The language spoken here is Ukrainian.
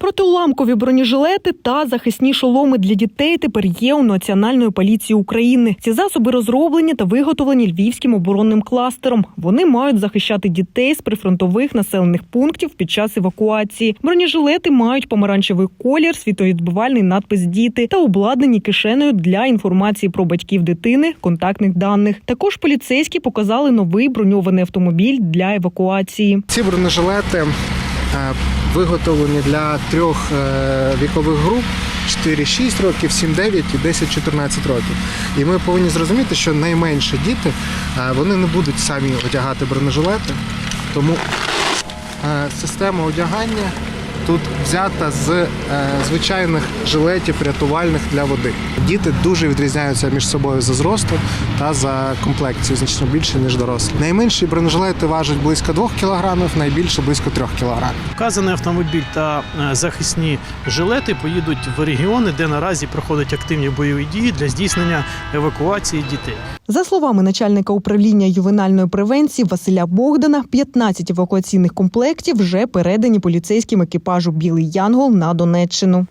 Протиуламкові бронежилети та захисні шоломи для дітей тепер є у Національної поліції України. Ці засоби розроблені та виготовлені львівським оборонним кластером. Вони мають захищати дітей з прифронтових населених пунктів під час евакуації. Бронежилети мають помаранчевий колір, світовідбивальний надпис Діти та обладнані кишенею для інформації про батьків дитини, контактних даних. Також поліцейські показали новий броньований автомобіль для евакуації. Ці бронежилети виготовлені для трьох е, вікових груп: 4-6 років, 7-9 і 10-14 років. І ми повинні зрозуміти, що найменші діти е, вони не будуть самі одягати бронежилети, тому е, система одягання тут взята з е, звичайних жилетів рятувальних для води. Діти дуже відрізняються між собою за зростом та за комплекцією значно більше ніж дорослі. Найменші бронежилети важать близько 2 кг, найбільше близько 3 кг. Вказаний автомобіль та е, захисні жилети поїдуть в регіони, де наразі проходять активні бойові дії для здійснення евакуації дітей. За словами начальника управління ювенальної превенції Василя Богдана, 15 евакуаційних комплектів вже передані поліцейським екіпажу Білий Янгол на Донеччину.